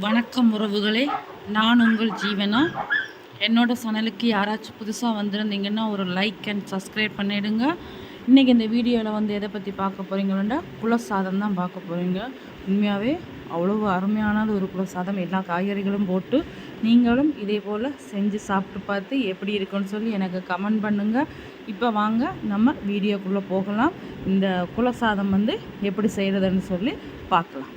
வணக்கம் உறவுகளே. நான் உங்கள் ஜீவனா? என்னோட சேனலுக்கு யாராச்சும் புதுசாக வந்திருந்தீங்கன்னா ஒரு லைக் அண்ட் சப்ஸ்கிரைப் பண்ணிவிடுங்க இன்றைக்கி இந்த வீடியோவில் வந்து எதை பற்றி பார்க்க போகிறீங்கன்னா குலசாதம் தான் பார்க்க போகிறீங்க உண்மையாகவே அவ்வளோ அருமையானது ஒரு குலசாதம். எல்லா காய்கறிகளும் போட்டு நீங்களும் இதே போல் செஞ்சு சாப்பிட்டு பார்த்து எப்படி இருக்குன்னு சொல்லி எனக்கு கமெண்ட் பண்ணுங்கள் இப்போ வாங்க நம்ம வீடியோக்குள்ளே போகலாம். இந்த குலசாதம் வந்து எப்படி செய்கிறதுன்னு சொல்லி பார்க்கலாம்.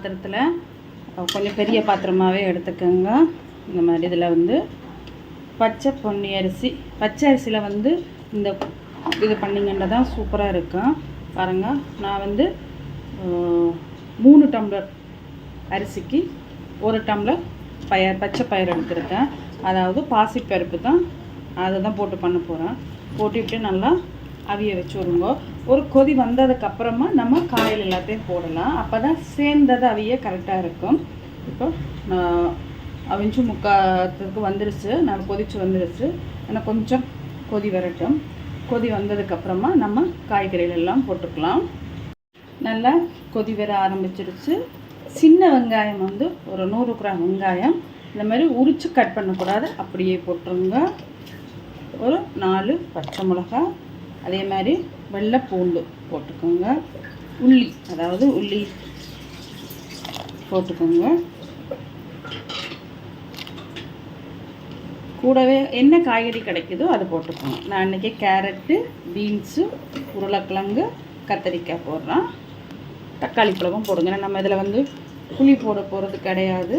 பாத்திரத்தில். கொஞ்சம் பெரிய பாத்திரமாகவே எடுத்துக்கோங்க. இந்த மாதிரி இதில் வந்து பச்சை பொன்னி அரிசி பச்சை அரிசியில் வந்து இந்த இது பண்ணிங்கன்னா தான் சூப்பராக இருக்கும். பாருங்கள் நான் வந்து மூணு டம்ளர் அரிசிக்கு ஒரு டம்ளர் பயர் பச்சை பயிர் எடுத்திருக்கேன். அதாவது பாசிப்பருப்பு தான். அதை தான் போட்டு பண்ண போகிறேன் போட்டுவிட்டு நல்லா அவிய வச்சு விடுங்கோ ஒரு கொதி வந்ததுக்கு அப்புறமா நம்ம காயில் எல்லாத்தையும் போடலாம். அப்போ தான் சேர்ந்தது அவிய கரெக்டாக இருக்கும். இப்போ நான் அவிஞ்சு முக்காத்துக்கு வந்துருச்சு. நான் கொதிச்சு வந்துருச்சு. ஆனால் கொஞ்சம் கொதி வரட்டும். கொதி வந்ததுக்கப்புறமா நம்ம காய்கறிகள் எல்லாம் போட்டுக்கலாம். நல்லா கொதி வர ஆரம்பிச்சிருச்சு. சின்ன வெங்காயம் வந்து ஒரு நூறு கிராம் வெங்காயம். இந்த மாதிரி உரித்து கட் பண்ணக்கூடாது. அப்படியே போட்டுருங்க. ஒரு நாலு பச்சை மிளகாய். அதே மாதிரி வெள்ளை பூண்டு போட்டுக்கோங்க. உள்ளி அதாவது உள்ளி போட்டுக்கோங்க. கூடவே என்ன காய்கறி கிடைக்குதோ அது போட்டுக்கோங்க. நான் இன்றைக்கி கேரட்டு பீன்ஸு உருளைக்கிழங்கு கத்திரிக்காய் போடுறேன். தக்காளி பழமும் போடுங்க. ஏன்னா நம்ம இதில் வந்து புளி போட போகிறது கிடையாது.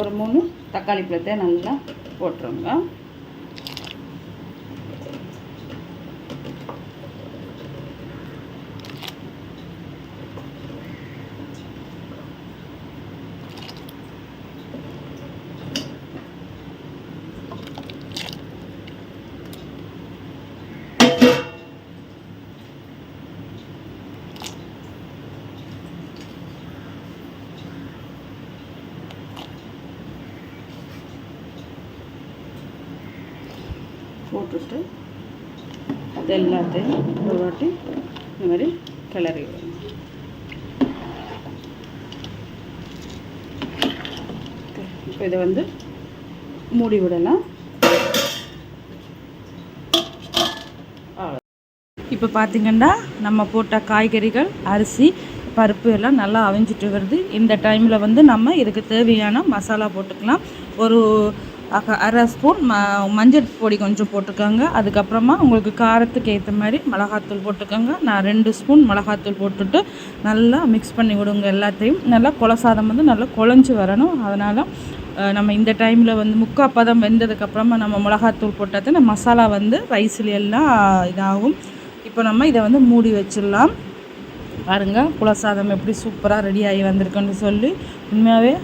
ஒரு மூணு தக்காளி பழத்தை நல்லா போட்டுருங்க. போட்டுட்டு இது எல்லாத்தையும் ஒரு வாட்டி இந்த மாதிரி கிளறி விடணும். இப்போ இதை வந்து மூடி விடலாம். இப்போ பார்த்தீங்கன்னா நம்ம போட்ட காய்கறிகள் அரிசி பருப்பு எல்லாம் நல்லா அவிஞ்சிட்டு வருது. இந்த டைமில் வந்து நம்ம இதுக்கு தேவையான மசாலா போட்டுக்கலாம். ஒரு அரை ஸ்பூன் ம மஞ்சள் பொடி கொஞ்சம் போட்டுக்கோங்க. அதுக்கப்புறமா உங்களுக்கு காரத்துக்கு ஏற்ற மாதிரி மிளகாத்தூள் போட்டுக்கோங்க. நான் ரெண்டு ஸ்பூன் மிளகாத்தூள் போட்டுட்டு நல்லா மிக்ஸ் பண்ணி விடுங்க எல்லாத்தையும். நல்லா குலசாதம் வந்து நல்லா குழஞ்சி வரணும். அதனால் நம்ம இந்த டைமில் வந்து முக்கால் பதம் வெந்ததுக்கப்புறமா நம்ம மிளகாத்தூள் போட்டால் தான் மசாலா வந்து ரைஸில் எல்லாம் இதாகும். இப்போ நம்ம இதை வந்து மூடி வச்சிடலாம். பாருங்கள் குலசாதம் எப்படி சூப்பராக ரெடி ஆகி வந்திருக்குன்னு சொல்லி. உண்மையாகவே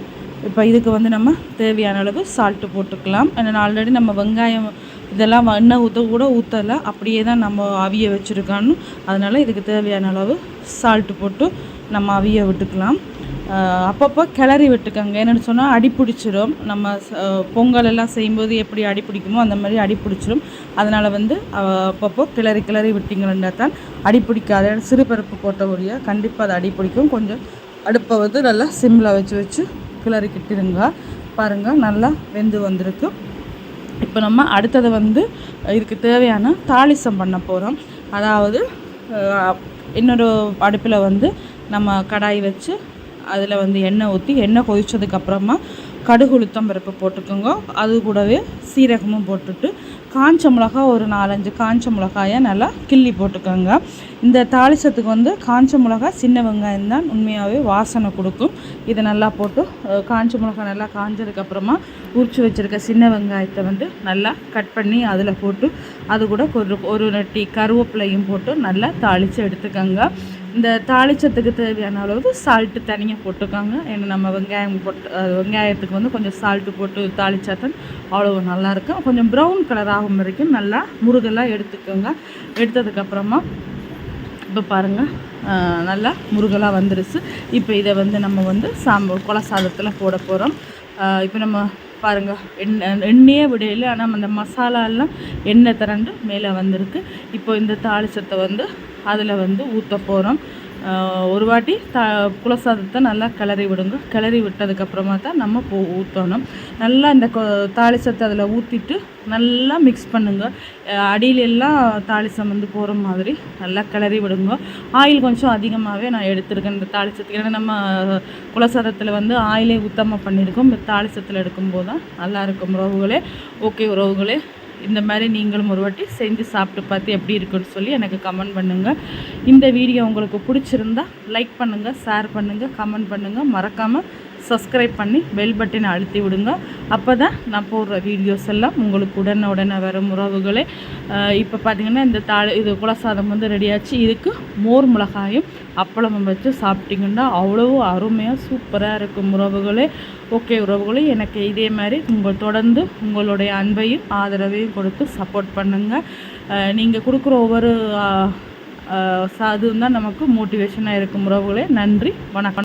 இப்போ இதுக்கு வந்து நம்ம தேவையான அளவு சால்ட்டு போட்டுக்கலாம். ஏன்னா ஆல்ரெடி நம்ம வெங்காயம் இதெல்லாம் எண்ணெய் ஊற்ற கூட ஊற்றலை அப்படியே தான் நம்ம அவிய வச்சுருக்கான்னு. அதனால் இதுக்கு தேவையான அளவு சால்ட்டு போட்டு நம்ம அவிய விட்டுக்கலாம். அப்பப்போ கிளறி விட்டுக்கோங்க. என்னென்னு சொன்னால் அடி பிடிச்சிரும். நம்ம ச- பொங்கல் எல்லாம் செய்யும்போது எப்படி அடி பிடிக்குமோ அந்த மாதிரி அடி பிடிச்சிரும். அதனால் வந்து அப்பப்போ கிளறி கிளறி விட்டிங்கன்னா தான் அடி பிடிக்காத சிறுபருப்பு போட்ட ஒழிய கண்டிப்பாக அது அடி பிடிக்கும். கொஞ்சம் அடுப்பை வந்து நல்லா சிம்மில் வச்சு வச்சு கிளறிக்கிட்டுருங்க பாருங்கள் நல்லா வெந்து வந்திருக்கு. இப்போ நம்ம அடுத்தது வந்து இதுக்கு தேவையான தாளிசம் பண்ண போகிறோம் அதாவது இன்னொரு அடுப்பில் வந்து நம்ம கடாய் வச்சு அதில் வந்து எண்ணெய் ஊற்றி எண்ணெய் கொதித்ததுக்கப்புறமா கடுகு உளுத்தம் பருப்பு போட்டுக்கோங்க. அது கூடவே சீரகமும் போட்டுட்டு காஞ்ச மிளகா ஒரு நாலஞ்சு காஞ்ச மிளகாயை நல்லா கிள்ளி போட்டுக்கோங்க. இந்த தாளிசத்துக்கு வந்து காஞ்ச மிளகா சின்ன வெங்காயம் தான் உண்மையாகவே வாசனை கொடுக்கும். இதை நல்லா போட்டு காஞ்ச மிளகா நல்லா காஞ்சதுக்கப்புறமா உரிச்சு வச்சுருக்க சின்ன வெங்காயத்தை வந்து நல்லா கட் பண்ணி அதில் போட்டு அது கூட ஒரு ஒரு நட்டி கருவேப்பிலையும் போட்டு நல்லா தாளித்து எடுத்துக்கோங்க. இந்த தாளிச்சத்துக்கு தேவையான அளவு சால்ட்டு தனியாக போட்டுக்கோங்க. ஏன்னா நம்ம வெங்காயம் போட்டு வெங்காயத்துக்கு வந்து கொஞ்சம் சால்ட்டு போட்டு தாளிச்சா தான் அவ்வளோ நல்லாயிருக்கும் கொஞ்சம் ப்ரௌன் கலர் ஆகும் வரைக்கும் நல்லா முருகெல்லாம் எடுத்துக்கோங்க. எடுத்ததுக்கப்புறமா இப்போ பாருங்கள் நல்லா முருகலாக வந்துருச்சு. இப்போ இதை வந்து நம்ம வந்து சாம்ப குல சாதத்தில் போட போகிறோம் இப்போ நம்ம பாருங்கள் எண்ணெய் எண்ணெயே விடையில ஆனால் அந்த மசாலாலாம் எண்ணெய் திரண்டு மேலே வந்திருக்கு. இப்போ இந்த தாளிச்சத்தை வந்து அதில் வந்து ஊற்ற போகிறோம் ஒரு வாட்டி த குலசாதத்தை நல்லா கிளறி விடுங்க. கிளறி விட்டதுக்கப்புறமா தான் நம்ம போ ஊற்றணும் நல்லா இந்த கொ அதில் ஊற்றிட்டு நல்லா மிக்ஸ் பண்ணுங்க. அடியிலெல்லாம் தாளிசம் வந்து போகிற மாதிரி நல்லா கிளறி விடுங்க. ஆயில் கொஞ்சம் அதிகமாகவே நான் எடுத்திருக்கேன் இந்த தாளிச்சத்துக்கு. ஏன்னா நம்ம குலசாதத்தில் வந்து ஆயிலே உத்தமாக பண்ணியிருக்கோம் இந்த தாளிசத்தில் எடுக்கும்போது தான் நல்லாயிருக்கும் உறவுகளே. ஓகே உறவுகளே. இந்த மாதிரி நீங்களும் ஒரு வாட்டி செஞ்சு சாப்பிட்டு பார்த்து எப்படி இருக்குன்னு சொல்லி எனக்கு கமெண்ட் பண்ணுங்கள் இந்த வீடியோ உங்களுக்கு பிடிச்சிருந்தா லைக் பண்ணுங்கள் ஷேர் பண்ணுங்கள் கமெண்ட் பண்ணுங்கள் மறக்காமல் சப்ஸ்கிரைப் பண்ணி பெல் பட்டனை அழுத்தி விடுங்க. அப்போ தான் நான் போடுற வீடியோஸ் எல்லாம் உங்களுக்கு உடனே உடனே வரும் உறவுகளே. இப்போ பார்த்தீங்கன்னா இந்த தாழ் இது குலசாதம் வந்து ரெடியாச்சு இதுக்கு மோர் மிளகாயும் அப்பளமும் வச்சு சாப்பிட்டிங்கன்னா அவ்வளோ அருமையாக சூப்பராக இருக்கும் உறவுகளே. ஓகே உறவுகளே எனக்கு இதே மாதிரி உங்கள் தொடர்ந்து உங்களுடைய அன்பையும் ஆதரவையும் கொடுத்து சப்போர்ட் பண்ணுங்கள் நீங்கள் கொடுக்குற ஒவ்வொரு ஆஹ், அதுவும் தான் நமக்கு மோட்டிவேஷனாக இருக்கும் உறவுகளே. நன்றி வணக்கம்.